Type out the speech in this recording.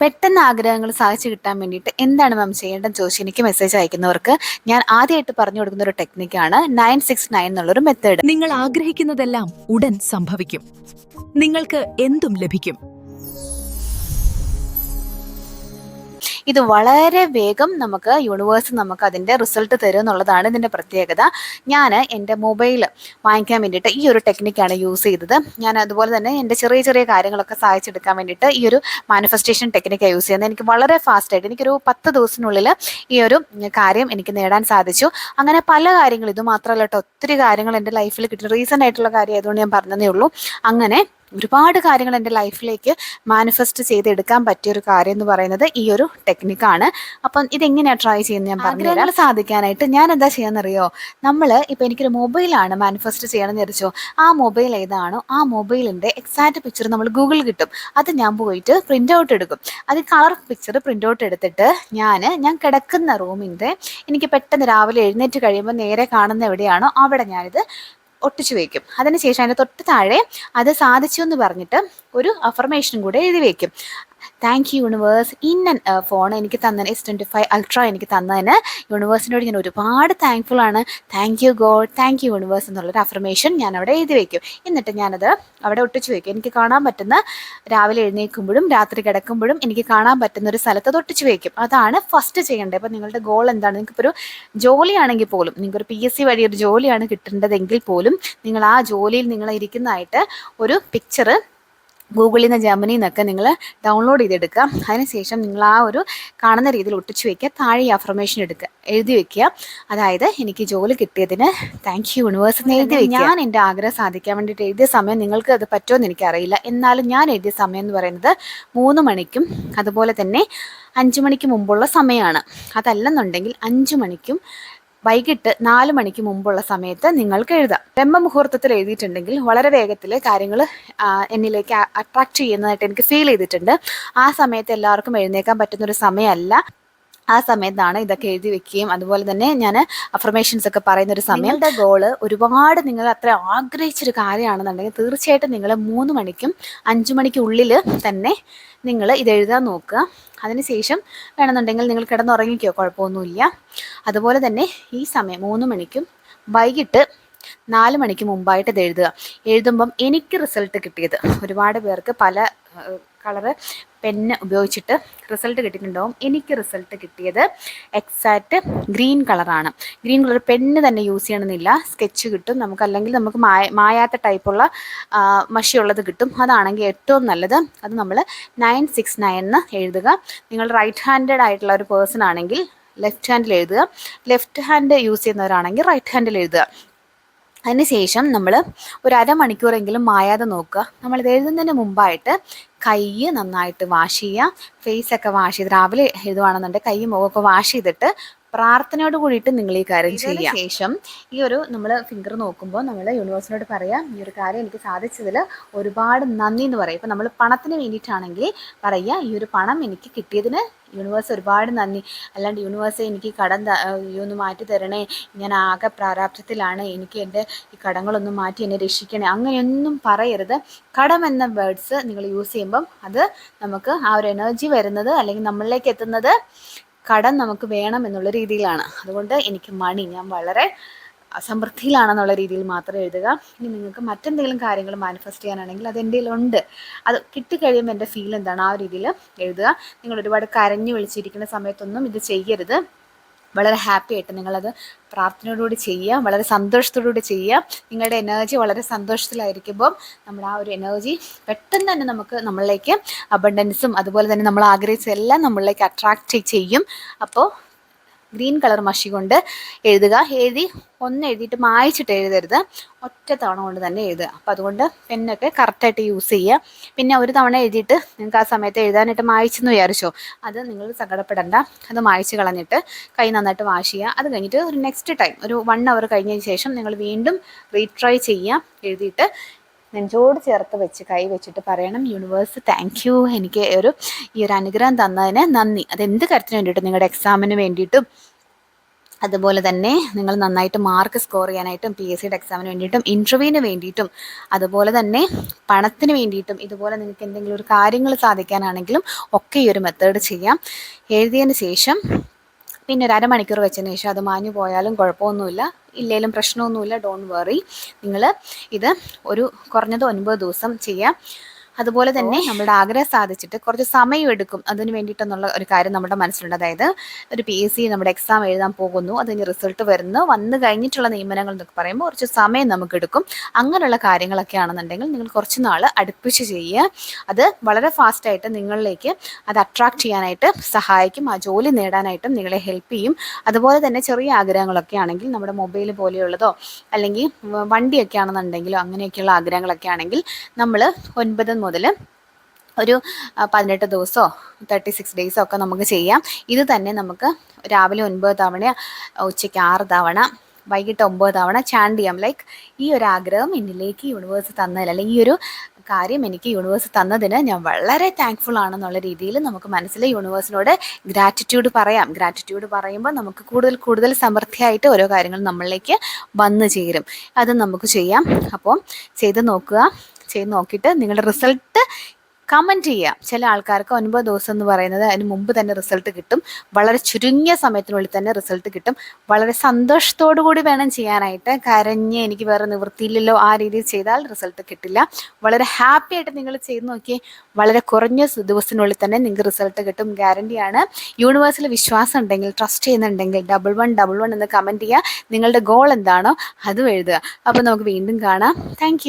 പെട്ടെന്ന് ആഗ്രഹങ്ങൾ സാധിച്ചു കിട്ടാൻ വേണ്ടിയിട്ട് എന്താണ് മാം ചെയ്യേണ്ടത് ചോദിച്ചു എനിക്ക് മെസ്സേജ് അയക്കുന്നവർക്ക് ഞാൻ ആദ്യമായിട്ട് പറഞ്ഞു കൊടുക്കുന്ന ഒരു ടെക്നിക്കാണ് നയൻ സിക്സ് നയൻ എന്നുള്ളൊരു മെത്തേഡ് നിങ്ങൾ ആഗ്രഹിക്കുന്നതെല്ലാം ഉടൻ സംഭവിക്കും. നിങ്ങൾക്ക് എന്തും ലഭിക്കും. ഇത് വളരെ വേഗം നമുക്ക് യൂണിവേഴ്സ് നമുക്ക് അതിന്റെ റിസൾട്ട് തരും എന്നുള്ളതാണ് ഇതിന്റെ പ്രത്യേകത. ഞാൻ എന്റെ മൊബൈൽ വാങ്ങിക്കാൻ വേണ്ടിയിട്ട് ഈ ഒരു ടെക്നിക്കാണ് യൂസ് ചെയ്തത്. ഞാൻ അതുപോലെ തന്നെ എന്റെ ചെറിയ ചെറിയ കാര്യങ്ങളൊക്കെ സഹായിച്ചെടുക്കാൻ വേണ്ടിയിട്ട് ഈ ഒരു മാനിഫെസ്റ്റേഷൻ ടെക്നിക്കാണ് യൂസ് ചെയ്യുന്നത്. എനിക്ക് വളരെ ഫാസ്റ്റായിട്ട് എനിക്കൊരു പത്ത് ദിവസത്തിനുള്ളിൽ ഈ ഒരു കാര്യം എനിക്ക് നേടാൻ സാധിച്ചു. അങ്ങനെ പല കാര്യങ്ങളും ഇത് മാത്രമല്ല കേട്ടോ ഒത്തിരി കാര്യങ്ങൾ എന്റെ ലൈഫിൽ കിട്ടി. റീസെന്റ് ആയിട്ടുള്ള കാര്യം ആയതുകൊണ്ട് ഞാൻ പറഞ്ഞതേ ഉള്ളൂ. അങ്ങനെ ഒരുപാട് കാര്യങ്ങൾ എന്റെ ലൈഫിലേക്ക് മാനിഫെസ്റ്റ് ചെയ്തെടുക്കാൻ പറ്റിയ ഒരു കാര്യം എന്ന് പറയുന്നത് ഈ ഒരു ടെക്നിക്കാണ് അപ്പം ഇതെങ്ങനെയാണ് ട്രൈ ചെയ്യുന്നത് ഞാൻ പറഞ്ഞുതരാം. സാധിക്കാനായിട്ട് ഞാൻ എന്താ ചെയ്യാന്നറിയോ? നമ്മൾ ഇപ്പം എനിക്കൊരു മൊബൈലാണ് മാനിഫെസ്റ്റ് ചെയ്യണമെന്ന് വിചാരിച്ചോ. ആ മൊബൈൽ ഏതാണോ ആ മൊബൈലിന്റെ എക്സാക്റ്റ് പിക്ചർ നമ്മൾ ഗൂഗിളിൽ കിട്ടും. അത് ഞാൻ പോയിട്ട് പ്രിന്റ് ഔട്ട് എടുക്കും. അത് കളർ പിക്ചർ പ്രിന്റ് ഔട്ട് എടുത്തിട്ട് ഞാൻ ഞാൻ കിടക്കുന്ന റൂമിന്റെ എനിക്ക് പെട്ടെന്ന് രാവിലെ എഴുന്നേറ്റ് കഴിയുമ്പോൾ നേരെ കാണുന്ന എവിടെയാണോ അവിടെ ഞാനിത് ഒട്ടിച്ചു വയ്ക്കും അതിനുശേഷം അതിന്റെ തൊട്ട് താഴെ അത് സാധിച്ചു എന്ന് പറഞ്ഞിട്ട് ഒരു അഫർമേഷനും കൂടെ എഴുതി വയ്ക്കും thank you universe in phone എനിക്ക് തന്നതിന് എസ് ട്വന്റി ഫൈവ് അൾട്ര എനിക്ക് തന്നതിന് യൂണിവേഴ്സിനോട് ഞാൻ ഒരുപാട് താങ്ക്ഫുൾ ആണ്. Thank you God thank you universe എന്നുള്ളൊരു അഫർമേഷൻ ഞാൻ അവിടെ എഴുതി വയ്ക്കും എന്നിട്ട് ഞാനത് അവിടെ ഒട്ടിച്ചു വയ്ക്കും എനിക്ക് കാണാൻ പറ്റുന്ന രാവിലെ എഴുന്നേൽക്കുമ്പോഴും രാത്രി കിടക്കുമ്പോഴും എനിക്ക് കാണാൻ പറ്റുന്ന ഒരു സ്ഥലത്ത് അത് ഒട്ടിച്ചു വയ്ക്കും അതാണ് ഫസ്റ്റ് ചെയ്യേണ്ടത്. അപ്പോൾ നിങ്ങളുടെ ഗോൾ എന്താണ്? നിങ്ങൾക്കിപ്പോൾ ഒരു ജോലിയാണെങ്കിൽ പോലും നിങ്ങൾക്കൊരു പി എസ് സി വഴി ഒരു ജോലിയാണ് കിട്ടേണ്ടതെങ്കിൽ പോലും നിങ്ങൾ ആ ജോലിയിൽ നിങ്ങൾ ഇരിക്കുന്നതായിട്ട് ഒരു പിക്ചർ ഗൂഗിളിൽ നിന്ന് ജർമ്മനിയിൽ നിന്നൊക്കെ നിങ്ങൾ ഡൗൺലോഡ് ചെയ്തെടുക്കുക. അതിനുശേഷം നിങ്ങൾ ആ ഒരു കാണുന്ന രീതിയിൽ ഒട്ടിച്ചു വയ്ക്കുക താഴെ ഈ അഫർമേഷൻ എടുക്കുക. എഴുതി വെക്കുക. അതായത് എനിക്ക് ജോലി കിട്ടിയതിന് താങ്ക് യു യൂണിവേഴ്സ് എഴുതി വെക്കുക. ഞാൻ എന്റെ ആഗ്രഹം സാധിക്കാൻ വേണ്ടിയിട്ട് എഴുതിയ സമയം നിങ്ങൾക്ക് അത് പറ്റുമെന്ന് എനിക്കറിയില്ല. എന്നാലും ഞാൻ എഴുതിയ സമയം എന്ന് പറയുന്നത് മൂന്ന് മണിക്കും അതുപോലെ തന്നെ അഞ്ച് മണിക്ക് മുമ്പുള്ള സമയമാണ്. അതല്ലെന്നുണ്ടെങ്കിൽ അഞ്ച് മണിക്കും വൈകിട്ട് നാല് മണിക്ക് മുമ്പുള്ള സമയത്ത് നിങ്ങൾക്ക് എഴുതാം. ബ്രഹ്മമുഹൂർത്തത്തിൽ എഴുതിയിട്ടുണ്ടെങ്കിൽ വളരെ വേഗത്തിൽ കാര്യങ്ങൾ എന്നിലേക്ക് അട്രാക്ട് ചെയ്യുന്നതായിട്ട് എനിക്ക് ഫീൽ ചെയ്തിട്ടുണ്ട്. ആ സമയത്ത് എല്ലാവർക്കും എഴുന്നേക്കാൻ പറ്റുന്ന ഒരു സമയമല്ല. ആ സമയത്താണ് ഇതൊക്കെ എഴുതി വെക്കുകയും അതുപോലെ തന്നെ ഞാൻ അഫർമേഷൻസ് ഒക്കെ പറയുന്ന ഒരു സമയം. നിങ്ങളുടെ ഗോൾ ഒരുപാട് നിങ്ങൾ അത്ര ആഗ്രഹിച്ചൊരു കാര്യമാണെന്നുണ്ടെങ്കിൽ തീർച്ചയായിട്ടും നിങ്ങൾ മൂന്ന് മണിക്കും അഞ്ചു മണിക്കുള്ളിൽ തന്നെ നിങ്ങൾ ഇത് എഴുതാൻ നോക്കുക. അതിനുശേഷം വേണമെന്നുണ്ടെങ്കിൽ നിങ്ങൾ കിടന്നുറങ്ങിക്കോ കുഴപ്പമൊന്നുമില്ല. അതുപോലെ തന്നെ ഈ സമയം മൂന്ന് മണിക്കും വൈകിട്ട് നാല് മണിക്ക് മുമ്പായിട്ട് ഇത് എഴുതുക. എഴുതുമ്പം എനിക്ക് റിസൾട്ട് കിട്ടിയത് ഒരുപാട് പേർക്ക് പല കളറ് പെന്ന് ഉപയോഗിച്ചിട്ട് റിസൾട്ട് കിട്ടിയിട്ടുണ്ടാവും. എനിക്ക് റിസൾട്ട് കിട്ടിയത് എക്സാക്റ്റ് ഗ്രീൻ കളറാണ് ഗ്രീൻ കളർ പെന്ന് തന്നെ യൂസ് ചെയ്യണമെന്നില്ല. സ്കെച്ച് കിട്ടും. നമുക്ക് അല്ലെങ്കിൽ നമുക്ക് മായ മായാത്ത ടൈപ്പുള്ള മഷിയുള്ളത് കിട്ടും. അതാണെങ്കിൽ ഏറ്റവും നല്ലത് അത് നമ്മൾ നയൻ സിക്സ് നയൻ എന്ന് എഴുതുക. നിങ്ങൾ റൈറ്റ് ഹാൻഡഡ് ആയിട്ടുള്ള ഒരു പേഴ്സൺ ആണെങ്കിൽ ലെഫ്റ്റ് ഹാൻഡിൽ എഴുതുക. ലെഫ്റ്റ് ഹാൻഡ് യൂസ് ചെയ്യുന്നവരാണെങ്കിൽ റൈറ്റ് ഹാൻഡിൽ എഴുതുക. അതിനുശേഷം നമ്മൾ ഒരു അരമണിക്കൂറെങ്കിലും മായാതെ നോക്കുക. നമ്മൾ നമ്മളിത് എഴുതുന്നതിന് മുമ്പായിട്ട് കൈ നന്നായിട്ട് വാഷ് ചെയ്യുക. ഫേസൊക്കെ വാഷ് ചെയ്ത് രാവിലെ എഴുതുവാണെന്നുണ്ടെങ്കിൽ കൈ മുഖമൊക്കെ വാഷ് ചെയ്തിട്ട് പ്രാർത്ഥനയോട് കൂടിയിട്ട് നിങ്ങൾ ഈ കാര്യം ചെയ്യുക. ശേഷം ഈ ഒരു നമ്മൾ ഫിംഗർ നോക്കുമ്പോൾ നമ്മൾ യൂണിവേഴ്സിനോട് പറയാം ഈ ഒരു കാര്യം എനിക്ക് സാധിച്ചതിൽ ഒരുപാട് നന്ദി എന്ന് പറയും. ഇപ്പം നമ്മൾ പണത്തിന് വേണ്ടിയിട്ടാണെങ്കിൽ പറയുക ഈ ഒരു പണം എനിക്ക് കിട്ടിയതിന് യൂണിവേഴ്സ് ഒരുപാട് നന്ദി. അല്ലാണ്ട് യൂണിവേഴ്സ് എനിക്ക് കടം ഒന്ന് മാറ്റി തരണേ. ഞാൻ ആകെ പ്രാരാബ്ധത്തിലാണ്. എനിക്ക് എന്റെ ഈ കടങ്ങളൊന്നും മാറ്റി എന്നെ രക്ഷിക്കണേ. അങ്ങനെയൊന്നും പറയരുത്. കടം എന്ന വേർഡ്സ് നിങ്ങൾ യൂസ് ചെയ്യുമ്പം അത് നമുക്ക് ആ ഒരു എനർജി വരുന്നത് അല്ലെങ്കിൽ നമ്മളിലേക്ക് എത്തുന്നത് കടം നമുക്ക് വേണം എന്നുള്ള രീതിയിലാണ്. അതുകൊണ്ട് എനിക്ക് മണി ഞാൻ വളരെ സമൃദ്ധിയിലാണെന്നുള്ള രീതിയിൽ മാത്രം എഴുതുക. ഇനി നിങ്ങൾക്ക് മറ്റെന്തെങ്കിലും കാര്യങ്ങൾ മാനിഫെസ്റ്റ് ചെയ്യാനാണെങ്കിൽ അത് എന്റെ ഉണ്ട് അത് കിട്ടിക്കഴിയുമ്പോൾ എന്റെ ഫീൽ എന്താണ്? ആ രീതിയിൽ എഴുതുക. നിങ്ങൾ ഒരുപാട് കരഞ്ഞു വിളിച്ചിരിക്കുന്ന സമയത്തൊന്നും ഇത് ചെയ്യരുത്. വളരെ ഹാപ്പി ആയിട്ട് നിങ്ങളത് പ്രാർത്ഥനയോടുകൂടി ചെയ്യുക. വളരെ സന്തോഷത്തോടുകൂടി ചെയ്യുക. നിങ്ങളുടെ എനർജി വളരെ സന്തോഷത്തിലായിരിക്കുമ്പോൾ നമ്മുടെ ആ ഒരു എനർജി പെട്ടെന്ന് തന്നെ നമുക്ക് നമ്മളിലേക്ക് അബണ്ടൻസും അതുപോലെ തന്നെ നമ്മൾ ആഗ്രഹിച്ച എല്ലാം നമ്മളിലേക്ക് അട്രാക്റ്റ് ചെയ്യും. അപ്പോൾ ഗ്രീൻ കളർ മഷി കൊണ്ട് എഴുതുക. എഴുതി ഒന്ന് എഴുതിയിട്ട് മായച്ചിട്ട് എഴുതരുത്. ഒറ്റ തവണ കൊണ്ട് തന്നെ എഴുതുക. അപ്പോൾ അതുകൊണ്ട് പെന്നൊക്കെ കറക്റ്റായിട്ട് യൂസ് ചെയ്യുക. പിന്നെ ഒരു തവണ എഴുതിയിട്ട് നിങ്ങൾക്ക് ആ സമയത്ത് എഴുതാനായിട്ട് മായച്ചെന്ന് വിചാരിച്ചോ? അത് നിങ്ങൾ സങ്കടപ്പെടണ്ട. അത് മായച്ച് കളഞ്ഞിട്ട് കൈ നന്നായിട്ട് വാഷ് ചെയ്യുക. അത് കഴിഞ്ഞിട്ട് ഒരു നെക്സ്റ്റ് ടൈം ഒരു വൺ അവർ കഴിഞ്ഞതിന് ശേഷം നിങ്ങൾ വീണ്ടും റീട്രൈ ചെയ്യുക. എഴുതിയിട്ട് നെഞ്ചോട് ചേർത്ത് വെച്ച് കൈ വെച്ചിട്ട് പറയണം യൂണിവേഴ്സ് താങ്ക് യു എനിക്ക് ഒരു ഈ ഒരു അനുഗ്രഹം തന്നതിന് നന്ദി. അതെന്ത് കാര്യത്തിന് വേണ്ടിയിട്ടും നിങ്ങളുടെ എക്സാമിന് വേണ്ടിയിട്ടും അതുപോലെ തന്നെ നിങ്ങൾ നന്നായിട്ട് മാർക്ക് സ്കോർ ചെയ്യാനായിട്ടും പി എസ് സിയുടെ എക്സാമിന് വേണ്ടിയിട്ടും ഇന്റർവ്യൂവിന് വേണ്ടിയിട്ടും അതുപോലെ തന്നെ പണത്തിന് വേണ്ടിയിട്ടും ഇതുപോലെ നിങ്ങൾക്ക് എന്തെങ്കിലും ഒരു കാര്യങ്ങൾ സാധിക്കാനാണെങ്കിലും ഒക്കെ ഈ ഒരു മെത്തേഡ് ചെയ്യാം. എഴുതിയതിന് ശേഷം പിന്നെ ഒരു അരമണിക്കൂർ വെച്ചതിന് ശേഷം അത് മാഞ്ഞു പോയാലും കുഴപ്പമൊന്നുമില്ല. ഇല്ലേലും പ്രശ്നമൊന്നുമില്ല. ഡോണ്ട് വറി നിങ്ങൾ ഇത് ഒരു കുറഞ്ഞത് ഒൻപത് ദിവസം ചെയ്യാം. അതുപോലെ തന്നെ നമ്മുടെ ആഗ്രഹം സാധിച്ചിട്ട് കുറച്ച് സമയം എടുക്കും അതിന് വേണ്ടിയിട്ടെന്നുള്ള ഒരു കാര്യം നമ്മുടെ മനസ്സിലുണ്ട്. അതായത് ഒരു പി എസ് സി നമ്മുടെ എക്സാം എഴുതാൻ പോകുന്നു അതിന് റിസൾട്ട് വരുന്നു വന്നു കഴിഞ്ഞിട്ടുള്ള നിയമനങ്ങൾ എന്നൊക്കെ പറയുമ്പോൾ കുറച്ച് സമയം നമുക്ക് എടുക്കും. അങ്ങനെയുള്ള കാര്യങ്ങളൊക്കെ ആണെന്നുണ്ടെങ്കിൽ നിങ്ങൾ കുറച്ച് നാൾ അടുപ്പിച്ച് ചെയ്യുക. അത് വളരെ ഫാസ്റ്റായിട്ട് നിങ്ങളിലേക്ക് അത് അട്രാക്ട് ചെയ്യാനായിട്ട് സഹായിക്കും ആ ജോലി നേടാനായിട്ടും നിങ്ങളെ ഹെൽപ്പ് ചെയ്യും. അതുപോലെ തന്നെ ചെറിയ ആഗ്രഹങ്ങളൊക്കെ ആണെങ്കിൽ നമ്മുടെ മൊബൈൽ പോലെയുള്ളതോ അല്ലെങ്കിൽ വണ്ടിയൊക്കെ ആണെന്നുണ്ടെങ്കിലോ അങ്ങനെയൊക്കെയുള്ള ആഗ്രഹങ്ങളൊക്കെ ആണെങ്കിൽ നമ്മൾ ഒൻപത് മുതൽ ഒരു പതിനെട്ട് ദിവസമോ തേർട്ടി സിക്സ് ഡേയ്സോ ഒക്കെ നമുക്ക് ചെയ്യാം. ഇത് തന്നെ നമുക്ക് രാവിലെ ഒൻപത് തവണ ഉച്ചയ്ക്ക് ആറ് തവണ വൈകിട്ട് ഒമ്പത് തവണ ചാൻഡ് ചെയ്യാം. ലൈക്ക് ഈ ഒരു ആഗ്രഹം എന്നിലേക്ക് യൂണിവേഴ്സ് തന്നതിൽ അല്ലെങ്കിൽ ഈ ഒരു കാര്യം എനിക്ക് യൂണിവേഴ്സ് തന്നതിന് ഞാൻ വളരെ താങ്ക്ഫുൾ ആണെന്നുള്ള രീതിയിൽ നമുക്ക് മനസ്സിൽ യൂണിവേഴ്സിനോട് ഗ്രാറ്റിറ്റ്യൂഡ് പറയാം. ഗ്രാറ്റിറ്റ്യൂഡ് പറയുമ്പോൾ നമുക്ക് കൂടുതൽ കൂടുതൽ സമൃദ്ധിയായിട്ട് ഓരോ കാര്യങ്ങൾ നമ്മളിലേക്ക് വന്നു ചേരും. അത് നമുക്ക് ചെയ്യാം. അപ്പോൾ ചെയ്ത് നോക്കുക. ചെയ്ത് നോക്കിയിട്ട് നിങ്ങളുടെ റിസൾട്ട് കമന്റ് ചെയ്യുക ചില ആൾക്കാർക്ക് ഒൻപത് ദിവസം എന്ന് പറയുന്നത് അതിന് മുമ്പ് തന്നെ റിസൾട്ട് കിട്ടും. വളരെ ചുരുങ്ങിയ സമയത്തിനുള്ളിൽ തന്നെ റിസൾട്ട് കിട്ടും. വളരെ സന്തോഷത്തോടു കൂടി വേണം ചെയ്യാനായിട്ട്. കരഞ്ഞ് എനിക്ക് വേറെ നിവൃത്തിയില്ലല്ലോ ആ രീതിയിൽ ചെയ്താൽ റിസൾട്ട് കിട്ടില്ല. വളരെ ഹാപ്പി ആയിട്ട് നിങ്ങൾ ചെയ്ത് നോക്കി വളരെ കുറഞ്ഞ ദിവസത്തിനുള്ളിൽ തന്നെ നിങ്ങൾക്ക് റിസൾട്ട് കിട്ടും. ഗ്യാരണ്ടിയാണ് യൂണിവേഴ്സിൽ വിശ്വാസം ഉണ്ടെങ്കിൽ ട്രസ്റ്റ് ചെയ്യുന്നുണ്ടെങ്കിൽ ഡബിൾ വൺ ഡബിൾ വൺ എന്ന് കമന്റ് ചെയ്യുക. നിങ്ങളുടെ ഗോൾ എന്താണോ അതും എഴുതുക. അപ്പോൾ നമുക്ക് വീണ്ടും കാണാം. താങ്ക്